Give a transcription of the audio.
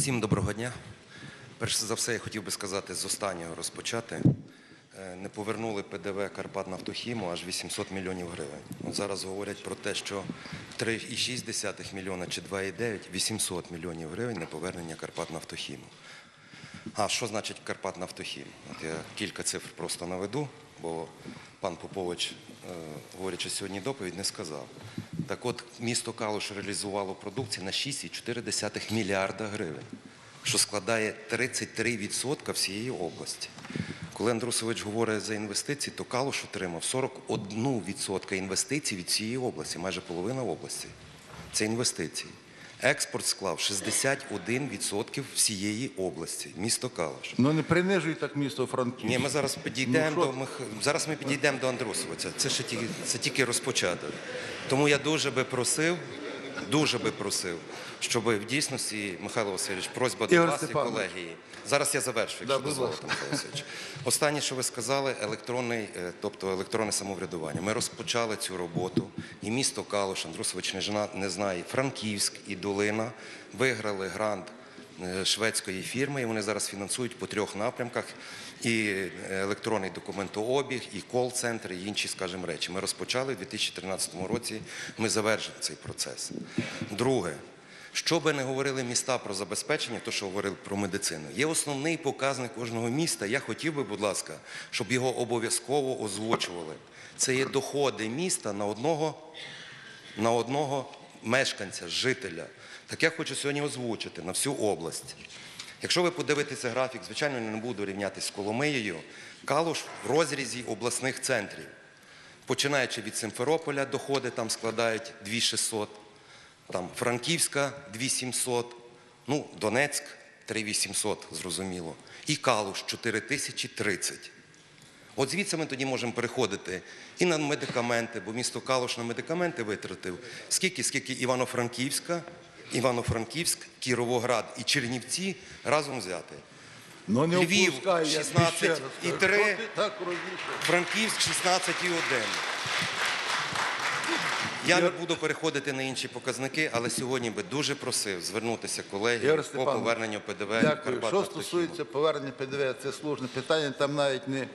Всім доброго дня. Перш за все, я хотів би сказати з останнього розпочати. Е, Не повернули ПДВ Карпат Нафтохіму аж 800 мільйонів гривень. От зараз говорять про те, що 3,6 мільйона чи 2,9 – 800 мільйонів гривень неповернення Карпат Нафтохіму. А що значить Карпат Нафтохім? От я кілька цифр просто наведу, бо пан Попович, е, говорячи сьогодні доповідь, не сказав. Так от, місто Калуш реалізувало продукцію на 6,4 мільярда гривень, що складає 33% всієї області. Коли Андрусович говорить за інвестиції, то Калуш отримав 41% інвестицій від всієї області, майже половина області. Це інвестиції. Експорт склав 61% всієї області, місто Калаш. Ну не принижуй так місто Франківськ. Ні, ми зараз підійдемо Ну, до Мих... зараз ми підійдемо до Андрусовича. Це ще тільки це тільки розпочаток. Тому я дуже би просив, дуже би просив, щоб в дійсності, Михайло Васильович, просьба до вас і колегії. Зараз я завершу, якщо Да, дозволите. Михайло Васильович. Останнє, що ви сказали, електронний, е, тобто електронне самоврядування. Ми розпочали цю роботу, і місто Калош, Андрусович не знає, Франківськ і Долина виграли грант шведської фірми, і вони зараз фінансують по трьох напрямках і е, електронний документообіг, і кол-центр, і інші, скажімо, речі. Ми розпочали в 2013 році, ми завершили цей процес. Друге, що би не говорили міста про забезпечення, то що говорили про медицину, є основний показник кожного міста. Я хотів би, будь ласка, щоб його обов'язково озвучували. Це є доходи міста на одного на одного мешканця, жителя. Так я хочу сьогодні озвучити на всю область. Якщо ви подивитеся графік, звичайно, не буду рівнятися з Коломиєю, Калуш в розрізі обласних центрів. Починаючи від Симферополя, доходи там складають 2600, там Франківська 2700, ну, Донецьк 3800, зрозуміло, і Калуш 4030. От звідси ми тоді можемо переходити і на медикаменти, бо місто Калуш на медикаменти витратив. Скільки, скільки Івано-Франківська, Івано-Франківськ, Кіровоград і Чернівці разом взяти. Ну не Львів опускай, я тобі 16 ще раз і кажу. 3. Що ти так розмішуєш? Франківськ 16 і 1. Я не буду переходити на інші показники, але сьогодні би дуже просив звернутися колеги по поверненню ПДВ. Дякую. Що стосується повернення ПДВ, це служне питання, там навіть не